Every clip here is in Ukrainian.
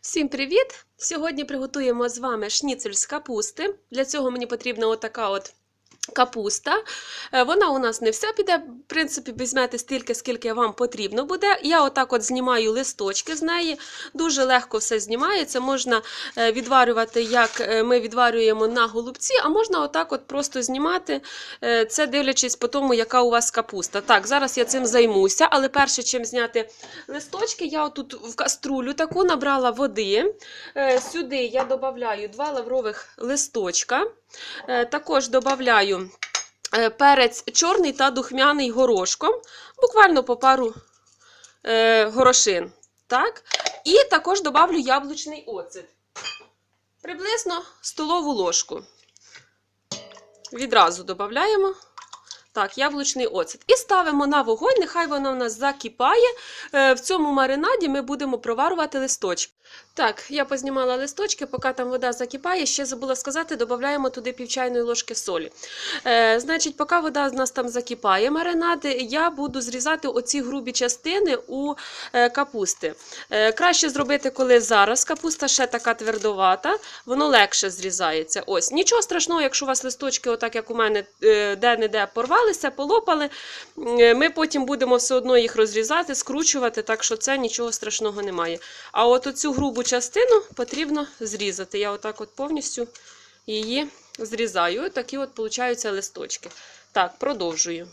Всім привіт! Сьогодні приготуємо з вами шніцель з капусти. Для цього мені потрібна отака от капуста. Е, Вона у нас не вся піде, в принципі, візьмете стільки, скільки вам потрібно буде. Я отак от знімаю листочки з неї. Дуже легко все знімається. Можна е, відварювати, як е, ми відварюємо на голубці, а можна отак от просто знімати. Це дивлячись по тому, яка у вас капуста. Так, зараз я цим займуся, але перше, чим зняти листочки, я отут в каструлю таку набрала води. Сюди я додаю два лаврових листочка. Е, Також додаю перець чорний та духмяний горошком, буквально по пару е, горошин. Так? І також додавлю яблучний оцет. Приблизно столову ложку. Відразу додаємо. Так, яблучний оцет. І ставимо на вогонь, нехай воно в нас закипає. Е, В цьому маринаді ми будемо проварувати листочки. Так, я познімала листочки, поки там вода закипає, ще забула сказати, додаємо туди пів чайної ложки солі. Е, значить, поки вода в нас там закипає, маринади, я буду зрізати оці грубі частини у е, капусти. Е, краще зробити, коли зараз капуста ще така твердовата, воно легше зрізається. Ось, нічого страшного, якщо у вас листочки, отак як у мене, е, де-не-де порвалися, полопали. Е, Ми потім будемо все одно їх розрізати, скручувати, так що це нічого страшного немає. А от оцю грубу частину потрібно зрізати. Я отак от повністю її зрізаю. Такі от получаються листочки. Так, продовжую.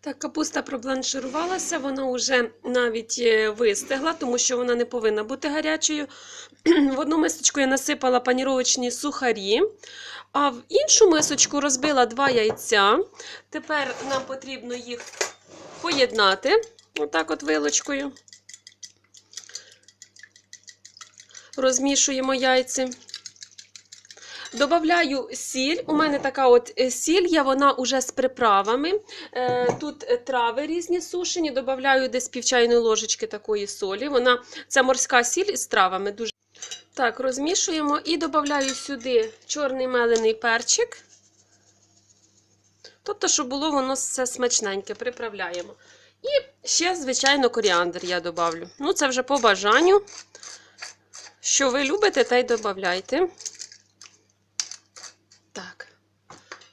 Так, капуста пробланширувалася, вона вже навіть е, вистигла, тому що вона не повинна бути гарячою. В одну мисочку я насипала паніровочні сухарі, а в іншу мисочку розбила два яйця. Тепер нам потрібно їх поєднати, отак от вилочкою. Розмішуємо яйці. Добавляю сіль. У мене така от е, сіль, є вона уже з приправами. Е, Тут е, трави різні сушені. Добавляю десь пів чайної ложечки такої солі. Вона це морська сіль з травами. Дуже так, розмішуємо і додаю сюди чорний мелений перчик. Тобто, щоб було воно все смачненьке, приправляємо. І ще, звичайно, коріандр я добавлю. Ну, це вже по бажанню. Що ви любите, те й додавайте. Так,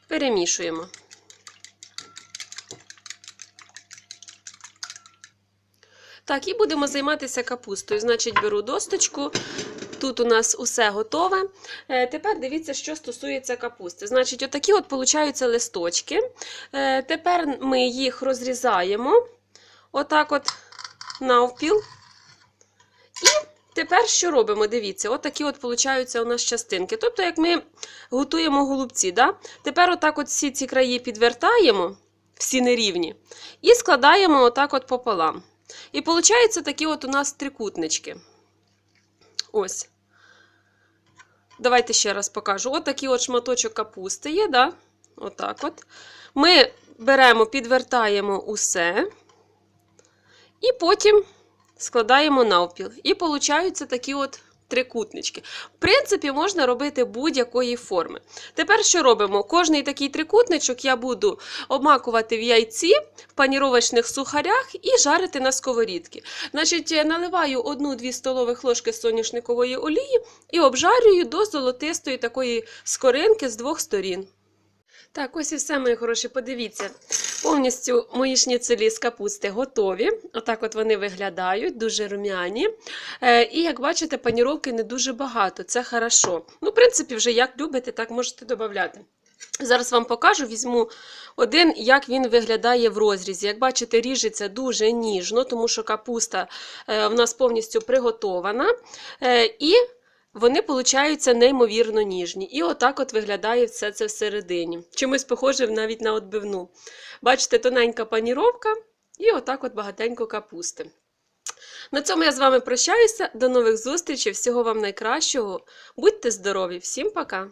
перемішуємо. Так, і будемо займатися капустою. Значить, беру досточку. Тут у нас усе готове. Е, Тепер дивіться, що стосується капусти. Значить, отакі от получаються листочки. Е, Тепер ми їх розрізаємо. Отак от навпіл. І Тепер що робимо? Дивіться, от такі от получаються у нас частинки. Тобто, як ми готуємо голубці, да? тепер отак от всі ці краї підвертаємо, всі нерівні, і складаємо отак от пополам. І получаються такі от у нас трикутнички. Ось. Давайте ще раз покажу. От такий от шматочок капусти є, да? Отак от. Ми беремо, підвертаємо усе. І потім складаємо навпіл. І получаються такі от трикутнички. В принципі, можна робити будь-якої форми. Тепер що робимо? Кожний такий трикутничок я буду обмакувати в яйці, в паніровочних сухарях і жарити на сковорідці. Значить, наливаю 1-2 столових ложки соняшникової олії і обжарюю до золотистої такої скоринки з двох сторін. Так, ось і все, мої хороші, подивіться. Повністю мої шніцелі з капусти готові. Отак от вони виглядають, дуже рум'яні. Е, і як бачите, паніровки не дуже багато, це хорошо. Ну, в принципі, вже як любите, так можете додати. Зараз вам покажу, візьму один, як він виглядає в розрізі. Як бачите, ріжеться дуже ніжно, тому що капуста е, в нас повністю приготована. Е, і вони получаються неймовірно ніжні. І отак от виглядає все це всередині. Чимось похоже навіть на отбивну. Бачите, тоненька паніровка і отак от багатенько капусти. На цьому я з вами прощаюся. До нових зустрічей. Всього вам найкращого. Будьте здорові! Всім пока!